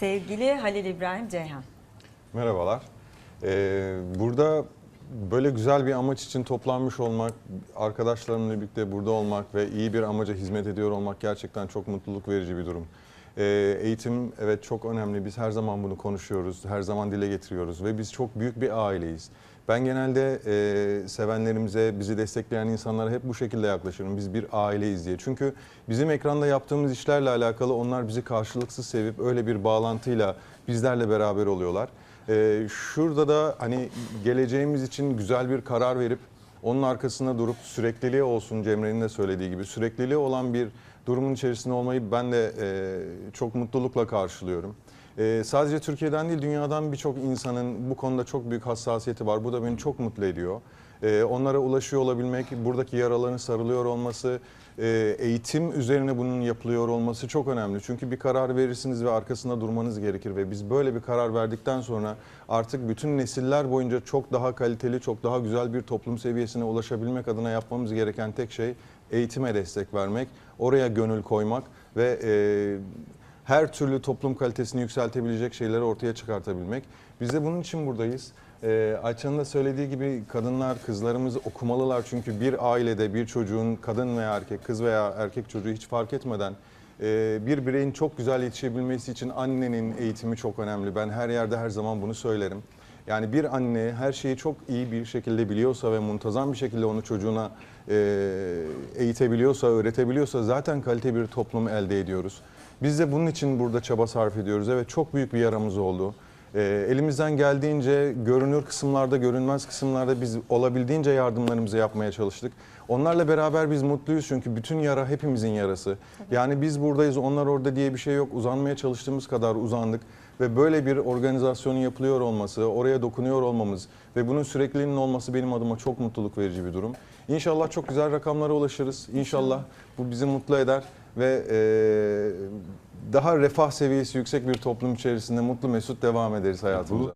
Sevgili Halil İbrahim Ceyhan. Merhabalar. Ee, burada böyle güzel bir amaç için toplanmış olmak, arkadaşlarımla birlikte burada olmak ve iyi bir amaca hizmet ediyor olmak gerçekten çok mutluluk verici bir durum. Ee, eğitim evet çok önemli. Biz her zaman bunu konuşuyoruz, her zaman dile getiriyoruz ve biz çok büyük bir aileyiz. Ben genelde e, sevenlerimize, bizi destekleyen insanlara hep bu şekilde yaklaşırım. Biz bir aileyiz diye. Çünkü bizim ekranda yaptığımız işlerle alakalı onlar bizi karşılıksız sevip öyle bir bağlantıyla bizlerle beraber oluyorlar. Ee, şurada da hani geleceğimiz için güzel bir karar verip onun arkasında durup sürekliliği olsun Cemre'nin de söylediği gibi sürekliliği olan bir durumun içerisinde olmayı ben de e, çok mutlulukla karşılıyorum. E, sadece Türkiye'den değil dünyadan birçok insanın bu konuda çok büyük hassasiyeti var. Bu da beni çok mutlu ediyor. E, onlara ulaşıyor olabilmek, buradaki yaraların sarılıyor olması, e, eğitim üzerine bunun yapılıyor olması çok önemli. Çünkü bir karar verirsiniz ve arkasında durmanız gerekir ve biz böyle bir karar verdikten sonra artık bütün nesiller boyunca çok daha kaliteli, çok daha güzel bir toplum seviyesine ulaşabilmek adına yapmamız gereken tek şey eğitime destek vermek, oraya gönül koymak ve e, her türlü toplum kalitesini yükseltebilecek şeyleri ortaya çıkartabilmek. Biz de bunun için buradayız. Ee, Ayça'nın da söylediği gibi kadınlar, kızlarımız okumalılar. Çünkü bir ailede bir çocuğun kadın veya erkek, kız veya erkek çocuğu hiç fark etmeden e, bir bireyin çok güzel yetişebilmesi için annenin eğitimi çok önemli. Ben her yerde her zaman bunu söylerim. Yani bir anne her şeyi çok iyi bir şekilde biliyorsa ve muntazam bir şekilde onu çocuğuna e, eğitebiliyorsa, öğretebiliyorsa zaten kalite bir toplum elde ediyoruz. Biz de bunun için burada çaba sarf ediyoruz. Evet çok büyük bir yaramız oldu. E, elimizden geldiğince görünür kısımlarda, görünmez kısımlarda biz olabildiğince yardımlarımızı yapmaya çalıştık. Onlarla beraber biz mutluyuz çünkü bütün yara hepimizin yarası. Yani biz buradayız, onlar orada diye bir şey yok. Uzanmaya çalıştığımız kadar uzandık ve böyle bir organizasyonun yapılıyor olması, oraya dokunuyor olmamız ve bunun sürekliliğinin olması benim adıma çok mutluluk verici bir durum. İnşallah çok güzel rakamlara ulaşırız. İnşallah bu bizi mutlu eder ve e, daha refah seviyesi yüksek bir toplum içerisinde mutlu mesut devam ederiz hayatımıza.